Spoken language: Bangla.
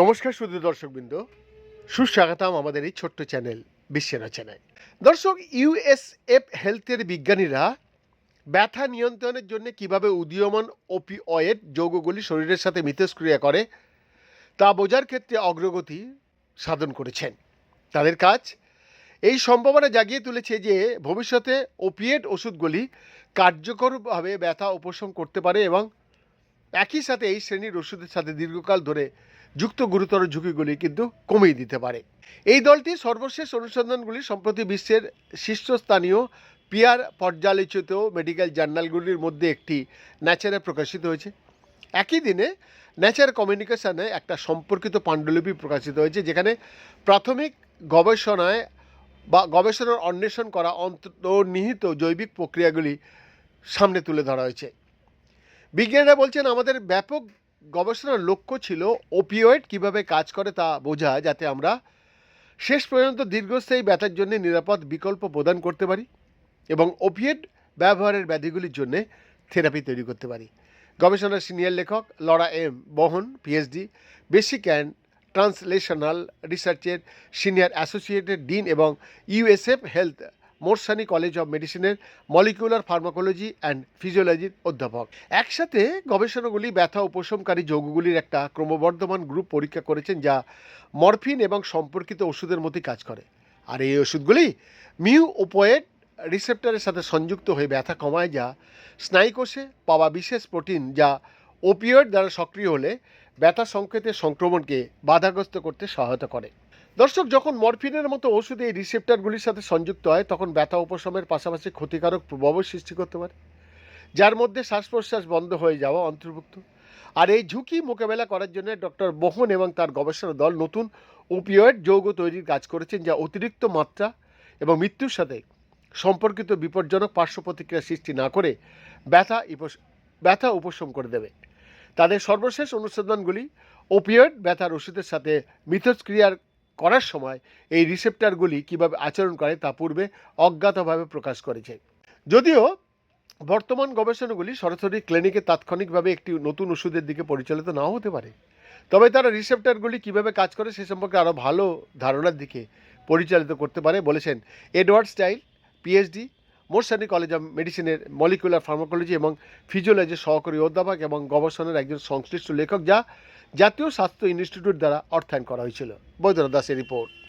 নমস্কার শুধু দর্শকবৃন্দ। সুস্বাগতম আমাদের এই ছোট্ট চ্যানেল, বিশ্বের রচনায়। দর্শক ইউএসএফ হেলথের বিজ্ঞানীরা ব্যথা নিয়ন্ত্রণের জন্য কীভাবে উদীয়মান ওপিঅয়েড যৌগগুলি শরীরের সাথে মিথস্ক্রিয়া করে তা বোঝার ক্ষেত্রে অগ্রগতি সাধন করেছেন। তাদের কাজ এই সম্ভাবনা জাগিয়ে তুলেছে যে ভবিষ্যতে ওপিয়েড ওষুধগুলি কার্যকরভাবে ব্যথা উপশম করতে পারে এবং একই সাথে এই শ্রেণির ওষুধের সাথে দীর্ঘকাল ধরে যুক্ত গুরুতর ঝুঁকিগুলি কিন্তু কমিয়ে দিতে পারে। এই দলটি সর্বশেষ অনুসন্ধানগুলি সম্প্রতি বিশ্বের শীর্ষস্থানীয় পিয়ার পর্যালোচিত মেডিকেল জার্নালগুলির মধ্যে একটি ন্যাচারে প্রকাশিত হয়েছে। একই দিনে ন্যাচার কমিউনিকেশনে একটা সম্পর্কিত পাণ্ডুলিপি প্রকাশিত হয়েছে, যেখানে প্রাথমিক গবেষণায় বা গবেষণার অন্বেষণ করা অন্তর্নিহিত জৈবিক প্রক্রিয়াগুলি সামনে তুলে ধরা হয়েছে। বিজ্ঞানীরা বলছেন, আমাদের ব্যাপক গবেষণার লক্ষ্য ছিল ওপিওয়েড কীভাবে কাজ করে তা বোঝা, যাতে আমরা শেষ পর্যন্ত দীর্ঘস্থায়ী ব্যথার জন্য নিরাপদ বিকল্প প্রদান করতে পারি এবং ওপিয়েড ব্যবহারের ব্যাধিগুলির জন্যে থেরাপি তৈরি করতে পারি। গবেষণার সিনিয়র লেখক Laura M Bohn PhD basic and translational রিসার্চের সিনিয়র অ্যাসোসিয়েটেড ডিন এবং USF health Morsani college of মেডিসিনের মলিকুলার ফার্মাকোলজি অ্যান্ড ফিজিওলজির অধ্যাপক। একসাথে গবেষণাগুলি ব্যথা উপশমকারী যৌগগুলির একটা ক্রমবর্ধমান গ্রুপ পরীক্ষা করেছেন যা মরফিন এবং সম্পর্কিত ওষুধের মতোই কাজ করে। আর এই ওষুধগুলি মিউ ওপোয়েড রিসেপ্টরের সাথে সংযুক্ত হয়ে ব্যথা কমায় যা স্নায়ুকোষে পাওয়া বিশেষ প্রোটিন যা ওপিওয়েড দ্বারা সক্রিয় হলে ব্যথা সংকেতের সংক্রমণকে বাধাগ্রস্ত করতে সহায়তা করে। দর্শক, যখন মরফিনের মতো ওষুধ এই রিসেপ্টারগুলির সাথে সংযুক্ত হয়, তখন ব্যথা উপশমের পাশাপাশি ক্ষতিকারক প্রভাবও সৃষ্টি করতে পারে, যার মধ্যে শ্বাস প্রশ্বাস বন্ধ হয়ে যাওয়া অন্তর্ভুক্ত। আর এই ঝুঁকি মোকাবেলা করার জন্য ডক্টর মোহন এবং তার গবেষণা দল নতুন ওপিওয়েড যৌগ তৈরির কাজ করেছেন, যা অতিরিক্ত মাত্রা এবং মৃত্যুর সাথে সম্পর্কিত বিপজ্জনক পার্শ্ব প্রতিক্রিয়া সৃষ্টি না করে ব্যথা ব্যথা উপশম করে দেবে। তাদের সর্বশেষ অনুসন্ধানগুলি ওপিওয়েড ব্যথার ওষুধের সাথে মিথস্ক্রিয়ার করার সময় এই রিসেপ্টারগুলি কীভাবে আচরণ করে তা পূর্বে অজ্ঞাতভাবে প্রকাশ করেছে। যদিও বর্তমান গবেষণাগুলি সরাসরি ক্লিনিকে তাৎক্ষণিকভাবে একটি নতুন ওষুধের দিকে পরিচালিত নাও হতে পারে। তবে তারা রিসেপ্টারগুলি কীভাবে কাজ করে সে সম্পর্কে আরও ভালো ধারণার দিকে পরিচালিত করতে পারে বলেছেন Edward Style, PhD Morsani college of মেডিসিনের মলিকুলার ফার্মাকোলজি এবং ফিজিওলজির সহকারী অধ্যাপক এবং গবেষণার একজন সংশ্লিষ্ট লেখক, যা জাতীয় স্বাস্থ্য ইনস্টিটিউট দ্বারা অর্থায়ন করা হয়েছিল। বৈদ্যনাথ দাসের রিপোর্ট